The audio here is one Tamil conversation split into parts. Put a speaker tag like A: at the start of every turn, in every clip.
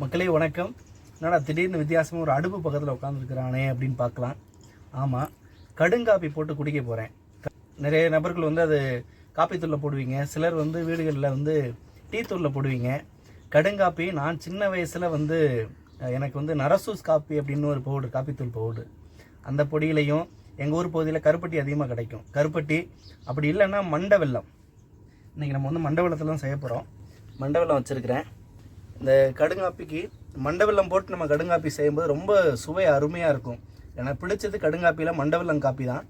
A: மக்களே வணக்கம். என்னடா திடீர்னு வித்தியாசமாக ஒரு அடுப்பு பக்கத்தில் உட்காந்துருக்குறானே அப்படின்னு பார்க்கலாம். ஆமாம் கடுங்காப்பி போட்டு குடிக்க போகிறேன் நிறைய நபர்கள் வந்து அது காப்பித்தூளில் போடுவீங்க. சிலர் வந்து வீடுகளில் வந்து டீ தூளில் போடுவீங்க. கடுங்காப்பி நான் சின்ன வயசில் வந்து எனக்கு வந்து நரசூஸ் காப்பி அப்படின்னு ஒரு பவுடர் காப்பித்தூள் பவுடர் அந்த பொடியிலையும் எங்கள் ஊர் பகுதியில் கருப்பட்டி அதிகமாக கிடைக்கும். கருப்பட்டி அப்படி இல்லைன்னா மண்டை வெள்ளம் இன்றைக்கி நம்ம வந்து மண்டை வெள்ளத்தில் தான் செய்ய போகிறோம் மண்டை வெள்ளம் வச்சுருக்கிறேன். இந்த கடுங்காப்பிக்கு மண்டவெல்லம் போட்டு நம்ம கடுங்காப்பி செய்யும்போது ரொம்ப சுவை அருமையாக இருக்கும். எனக்கு பிடிச்சது கடுங்காப்பியில் மண்டவெல்லம் காப்பி தான்.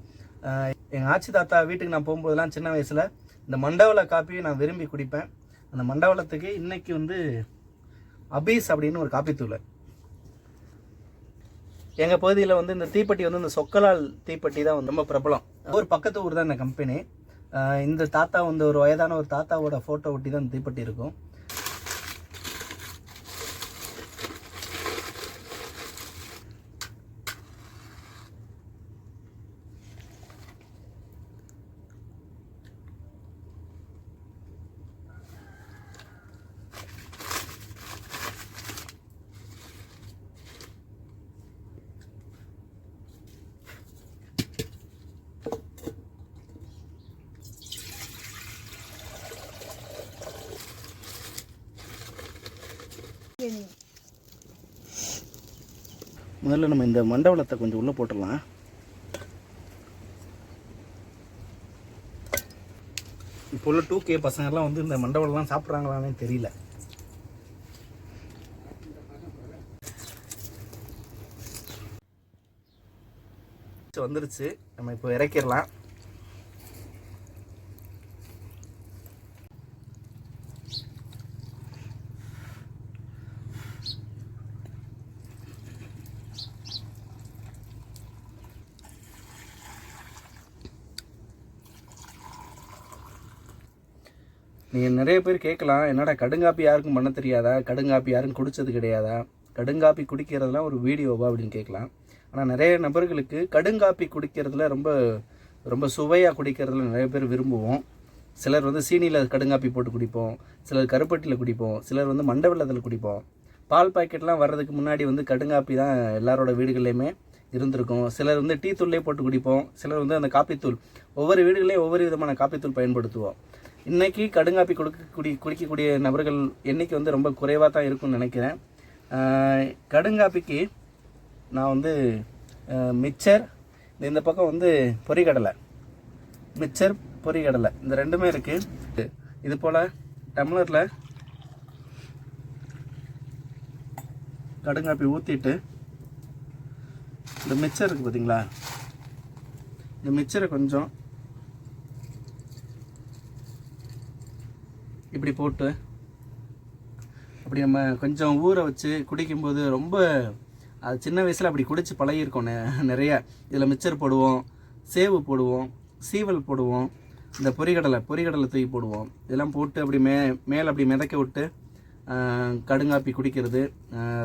A: எங்கள் ஆச்சி தாத்தா வீட்டுக்கு நான் போகும்போதெல்லாம் சின்ன வயசில் இந்த மண்டவள காப்பியை நான் விரும்பி குடிப்பேன். அந்த மண்டவளத்துக்கு இன்றைக்கி வந்து அபீஸ் அப்படின்னு ஒரு காப்பித்தூள். எங்கள் பகுதியில் வந்து இந்த தீப்பெட்டி வந்து இந்த சொக்கலால் தீப்பெட்டி தான் வந்து ரொம்ப பிரபலம். ஒரு பக்கத்து ஊர் தான் இந்த கம்பெனி இந்த தாத்தா வந்து ஒரு வயதான ஒரு தாத்தாவோட ஃபோட்டோ ஒட்டி தான் இந்த தீப்பெட்டி இருக்கும். முதல்ல நம்ம இந்த மண்டவளத்தை கொஞ்சம் உள்ளே போட்டுடலாம். இப்போ உள்ள டூ கே பசங்கள்லாம் வந்து இந்த மண்டவளம்லாம் சாப்பிட்றாங்களானே தெரியல. வந்துருச்சு. நம்ம இப்போ இறக்கிடலாம். நீங்கள் நிறைய பேர் கேட்கலாம் என்னடா கடுங்காப்பி யாருக்கும் பண்ண தெரியாதா? கடுங்காப்பி யாரும் குடித்தது கிடையாதா? கடுங்காப்பி குடிக்கிறதுலாம் ஒரு வீடியோவா அப்படின்னு கேட்கலாம். ஆனால் நிறைய நபர்களுக்கு கடுங்காப்பி குடிக்கிறதுல ரொம்ப ரொம்ப சுவையாக குடிக்கிறதுல நிறைய பேர் விரும்புவோம். சிலர் வந்து சீனியில் கடுங்காப்பி போட்டு குடிப்போம். சிலர் கருப்பட்டியில் குடிப்போம். சிலர் வந்து மண்டை வெள்ளத்தில் குடிப்போம். பால் பாக்கெட்லாம் வர்றதுக்கு முன்னாடி வந்து கடுங்காப்பி தான் எல்லாரோட வீடுகள்லையுமே இருந்திருக்கும். சிலர் வந்து டீ தூள்லேயே போட்டு குடிப்போம். சிலர் வந்து அந்த காப்பித்தூள் ஒவ்வொரு வீடுகளையும் ஒவ்வொரு விதமான காப்பித்தூள் பயன்படுத்துவோம். இன்னைக்கு கடுங்காப்பி கொடுக்கக்கூடிய குடிக்கக்கூடிய நபர்கள் எண்ணிக்கை வந்து ரொம்ப குறைவாக தான் இருக்கும்னு நினைக்கிறேன். கடுங்காப்பிக்கு நான் வந்து மிக்சர் இந்த பக்கம் வந்து பொரிகடலை மிக்சர் பொரிகடலை இந்த ரெண்டுமே இருக்குது இது போல் டம்ளரில் கடுங்காப்பி ஊற்றிட்டு இந்த மிக்சர் இருக்குது பார்த்தீங்களா இந்த மிக்சரை கொஞ்சம் இப்படி போட்டு அப்படி நம்ம கொஞ்சம் ஊற வச்சு குடிக்கும்போது ரொம்ப அது சின்ன வயசில் அப்படி குடித்து பழகியிருக்கோம் நிறைய. இதில் மிச்சர் போடுவோம் சேவு போடுவோம் சீவல் போடுவோம் இந்த பொரிகடலை பொரிகடலை தூக்கி போடுவோம். இதெல்லாம் போட்டு அப்படி மே மேலே அப்படி மிதக்க விட்டு கடுங்காப்பி குடிக்கிறது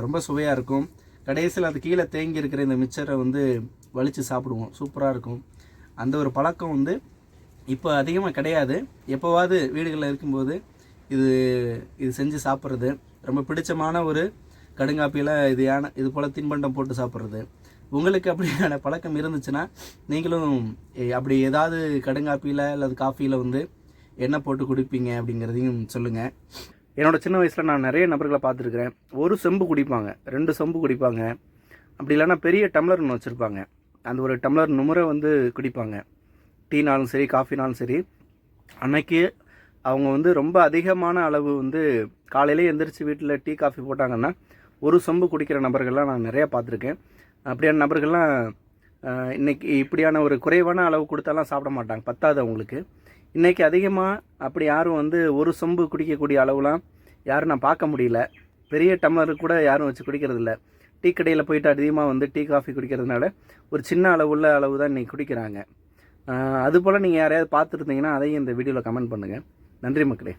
A: ரொம்ப சுவையாக இருக்கும். கடைசியில் அது கீழே தேங்கி இருக்கிற இந்த மிச்சரை வந்து வலித்து சாப்பிடுவோம். சூப்பராக இருக்கும். அந்த ஒரு பழக்கம் வந்து இப்போ அதிகமாக கிடையாது. எப்போவாவது வீடுகளில் இருக்கும்போது இது இது செஞ்சு சாப்பிட்றது. ரொம்ப பிடிச்சமான ஒரு கடுங்காப்பியில் இது யானை இது போல் தின்பண்டம் போட்டு சாப்பிட்றது. உங்களுக்கு அப்படியான பழக்கம் இருந்துச்சுன்னா நீங்களும் அப்படி ஏதாவது கடுங்காப்பியில் அல்லது காஃபியில் வந்து என்ன போட்டு குடிப்பீங்க அப்படிங்கிறதையும் சொல்லுங்கள் என்னோட சின்ன வயசில் நான் நிறைய நபர்களை பார்த்துருக்குறேன். ஒரு செம்பு குடிப்பாங்க ரெண்டு செம்பு குடிப்பாங்க. அப்படி இல்லைன்னா பெரிய டம்ளர் ஒன்று வச்சுருப்பாங்க. அந்த ஒரு டம்ளர் நுமுறை வந்து குடிப்பாங்க. டீனாலும் சரி காஃபினாலும் சரி. அன்னைக்கு அவங்க வந்து ரொம்ப அதிகமான அளவு வந்து காலையிலே எந்திரிச்சு வீட்டில் டீ காஃபி போட்டாங்கன்னா ஒரு சொம்பு குடிக்கிற நபர்கள்லாம் நான் நிறையா பார்த்துருக்கேன். அப்படியான நபர்கள்லாம் இன்றைக்கி இப்படியான ஒரு குறைவான அளவு கொடுத்தாலாம் சாப்பிட மாட்டாங்க பத்தாது அவங்களுக்கு. இன்றைக்கி அதிகமாக அப்படி யாரும் வந்து ஒரு சொம்பு குடிக்கக்கூடிய அளவுலாம் யாரும் நான் பார்க்க முடியல. பெரிய டம்ளர் கூட யாரும் வச்சு குடிக்கிறதில்ல. டீ கடையில் போயிட்டு அதிகமாக வந்து டீ காஃபி குடிக்கிறதுனால ஒரு சின்ன அளவுள்ள அளவு தான் இன்றைக்கி குடிக்கிறாங்க. அதுபோல் நீங்கள் யாரையாவது பார்த்துருந்தீங்கன்னா அதையும் இந்த வீடியோவில் கமெண்ட் பண்ணுங்கள் நன்றி மக்களே.